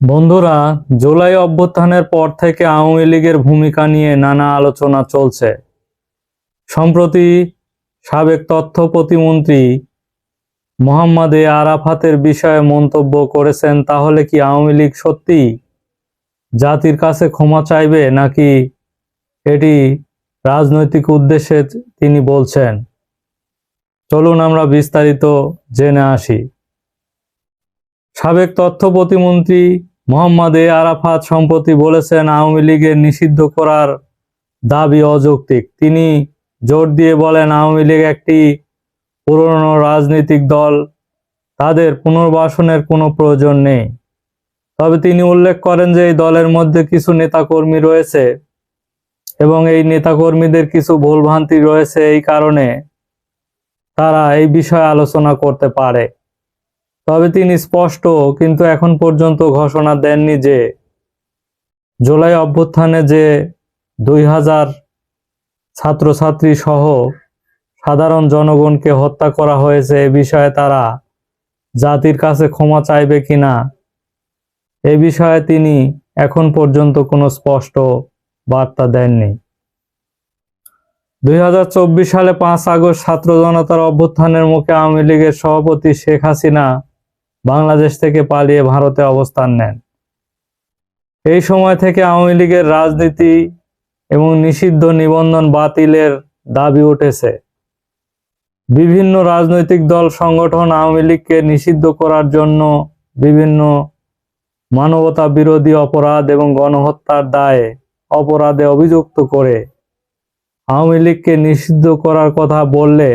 বন্ধুরা, জুলাই অভ্যুত্থানের পর থেকে আওয়ামী লীগের ভূমিকা নিয়ে নানা আলোচনা চলছে। সম্প্রতি সাবেক তথ্য প্রতিমন্ত্রী মোহাম্মদ এ আরাফাতের বিষয়ে মন্তব্য করেছেন, তাহলে কি আওয়ামী লীগ সত্যি জাতির কাছে ক্ষমা চাইবে, নাকি এটি রাজনৈতিক উদ্দেশ্যে তিনি বলছেন? চলুন আমরা বিস্তারিত জেনে আসি। সাবেক তথ্য প্রতিমন্ত্রী মোহাম্মদ এ আরাফাত সম্প্রতি বলেছেন, আওয়ামী লীগের নিষিদ্ধ করার দাবি অযৌক্তিক। তিনি জোর দিয়ে বলেন, আওয়ামী লীগ একটি পুরনো রাজনৈতিক দল। তাদের পুনর্বাসনের কোনো প্রয়োজন নেই। তবে তিনি উল্লেখ করেন যে, এই দলের মধ্যে কিছু নেতাকর্মী রয়েছে এবং এই নেতাকর্মীদের কিছু ভুলভ্রান্তি রয়েছে। এই কারণে তারা এই বিষয়ে আলোচনা করতে পারে। তবে তিনি স্পষ্ট কিন্তু এখন পর্যন্ত ঘোষণা দেননি যে জুলাই অভ্যুত্থানে যে দুই হাজার ছাত্রছাত্রী সহ সাধারণ জনগণকে হত্যা করা হয়েছে এ বিষয়ে তারা জাতির কাছে ক্ষমা চাইবে কিনা, এ বিষয়ে তিনি এখন পর্যন্ত কোনো স্পষ্ট বার্তা দেননি। দুই হাজার চব্বিশ সালে পাঁচ আগস্ট ছাত্র জনতার অভ্যুত্থানের মুখে আওয়ামী লীগের সভাপতি শেখ হাসিনা বাংলাদেশ থেকে পালিয়ে ভারতে অবস্থান নেন। এই সময় থেকে আওয়ামী লীগের রাজনীতি এবং নিষিদ্ধ নিবন্ধন বাতিলের দাবি উঠেছে। বিভিন্ন রাজনৈতিক দল সংগঠন আওয়ামী লীগকে নিষিদ্ধ করার জন্য বিভিন্ন মানবতা বিরোধী অপরাধ এবং গণহত্যার দায়ে অপরাধে অভিযুক্ত করে আওয়ামী লীগকে নিষিদ্ধ করার কথা বললে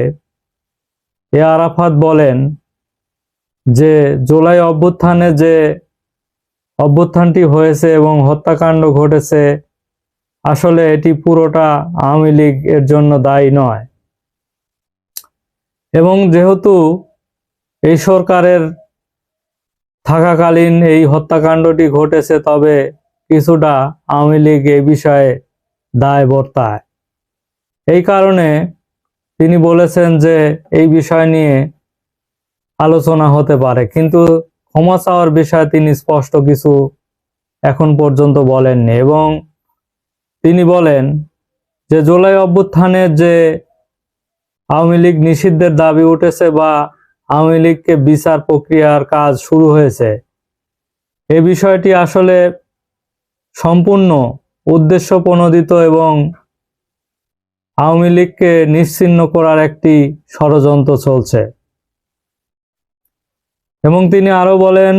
এ আরাফাত বলেন যে জুলাই অভ্যুত্থানে যে অভ্যুত্থানটি হয়েছে এবং হত্যাকাণ্ড ঘটেছে, আসলে এটি পুরোটা আওয়ামী লীগ এর জন্য দায়ী নয়। এবং যেহেতু এই সরকারের থাকাকালীন এই হত্যাকাণ্ডটি ঘটেছে, তবে কিছুটা আওয়ামী লীগ এই বিষয়ে দায় বর্তায় এই কারণে তিনি বলেছেন যে এই বিষয় নিয়ে আলোচনা হতে পারে, কিন্তু ক্ষমা চাওয়ার বিষয়ে তিনি স্পষ্ট কিছু এখন পর্যন্ত বলেননি এবং তিনি বলেন যে জুলাই অভ্যুত্থানের যে আওয়ামী লীগ নিষিদ্ধের দাবি উঠেছে বা আওয়ামী লীগকে বিচার প্রক্রিয়ার কাজ শুরু হয়েছে, এ বিষয়টি আসলে সম্পূর্ণ উদ্দেশ্য প্রণোদিত এবং আওয়ামী লীগকে নিশ্চিন্ন করার একটি ষড়যন্ত্র চলছে। এবং তিনি আরও বলেন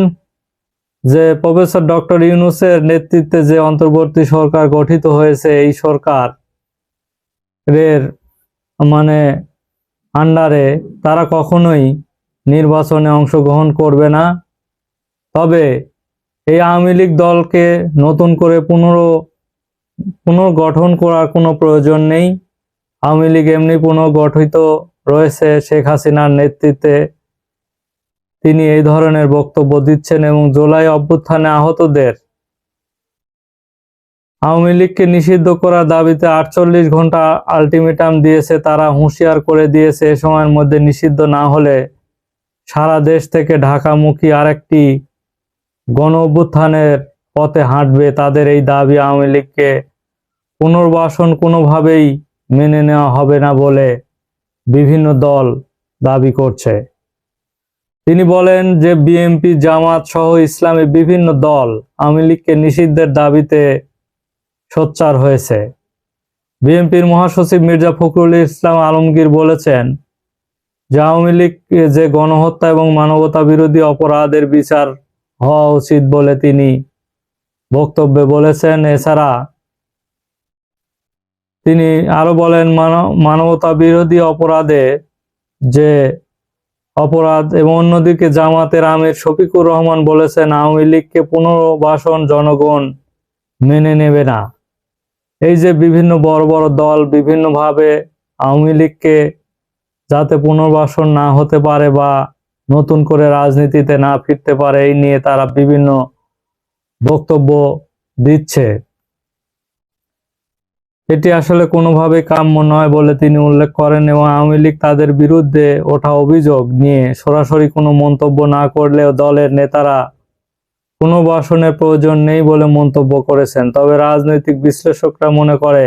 যে প্রফেসর ডক্টর ইউনুসের নেতৃত্বে যে অন্তর্বর্তী সরকার গঠিত হয়েছে, এই সরকার এর মানে আন্ডারে তারা কখনোই নির্বাচনে অংশগ্রহণ করবে না। তবে এই আওয়ামী লীগ দলকে নতুন করে পুনর, পুনর্গঠন করার কোনো প্রয়োজন নেই। আওয়ামী লীগ এমনি পুনর্গঠিত রয়েছে শেখ হাসিনার নেতৃত্বে। তিনি এই ধরনের বক্তব্য দিচ্ছেন এবং জুলাই অভ্যুত্থানে আহতদের আওয়ামী লীগকে নিষিদ্ধ করার দাবিতে আটচল্লিশ ঘণ্টা আলটিমেটাম দিয়েছে, তারা হুঁশিয়ার করে দিয়েছে, এ সময়ের মধ্যে নিষিদ্ধ না হলে সারা দেশ থেকে ঢাকামুখী আরেকটি গণ অভ্যুত্থানের পথে হাঁটবে। তাদের এই দাবি আওয়ামী লীগকে পুনর্বাসন কোনোভাবেই মেনে নেওয়া হবে না বলে বিভিন্ন দল দাবি করছে। তিনি বলেন যে বিএনপি জামাত সহ ইসলামী বিভিন্ন দল আওয়ামী লীগকে নিষিদ্ধের দাবিতে সোচ্চার হয়েছে। বিএনপির মহাসচিব মির্জা ফখরুল ইসলাম আলমগীর বলেছেন যে আওয়ামী লীগ যে গণহত্যা এবং মানবতা বিরোধী অপরাধের বিচার হওয়া উচিত বলে তিনি বক্তব্যে বলেছেন। এছাড়া তিনি আরও বলেন মানবতা বিরোধী অপরাধে যে অপরাধ এবং অন্যদিকে জামাতের আমির শফিকুর রহমান বলেছেন, আওয়ামী লীগকে পুনর্বাসন জনগণ মেনে নেবে না। এই যে বিভিন্ন বড় বড় দল বিভিন্নভাবে আওয়ামী লীগকে যাতে পুনর্বাসন না হতে পারে বা নতুন করে রাজনীতিতে না ফিরতে পারে, এই নিয়ে তারা বিভিন্ন বক্তব্য দিচ্ছে। এটি আসলে কোনোভাবে কাম্য নয় বলে তিনি উল্লেখ করেন এবং আওয়ামী লীগ তাদের বিরুদ্ধে ওঠা অভিযোগ নিয়ে সরাসরি কোনো মন্তব্য না করলেও দলের নেতারা পুনর্বাসনের প্রয়োজন নেই বলে মন্তব্য করেছেন। তবে রাজনৈতিক বিশ্লেষকরা মনে করে,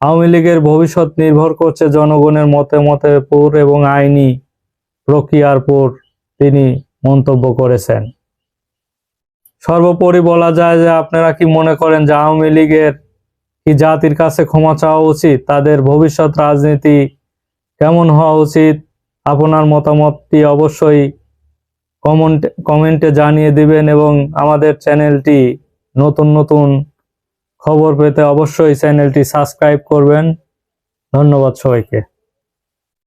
আওয়ামী লীগের ভবিষ্যৎ নির্ভর করছে জনগণের মতামতের পুর এবং আইনি প্রক্রিয়ার উপর তিনি মন্তব্য করেছেন। সর্বোপরি বলা যায় যে আপনারা কি মনে করেন যে আওয়ামী লীগের কি জাতির কাছে ক্ষমা চাওয়া উচিত? তাদের ভবিষ্যৎ রাজনীতি কেমন হওয়া উচিত? আপনার মতামতটি অবশ্যই কমেন্ট কমেন্টে জানিয়ে দিবেন এবং আমাদের চ্যানেলটি নতুন নতুন খবর পেতে অবশ্যই চ্যানেলটি সাবস্ক্রাইব করবেন। ধন্যবাদ সবাইকে।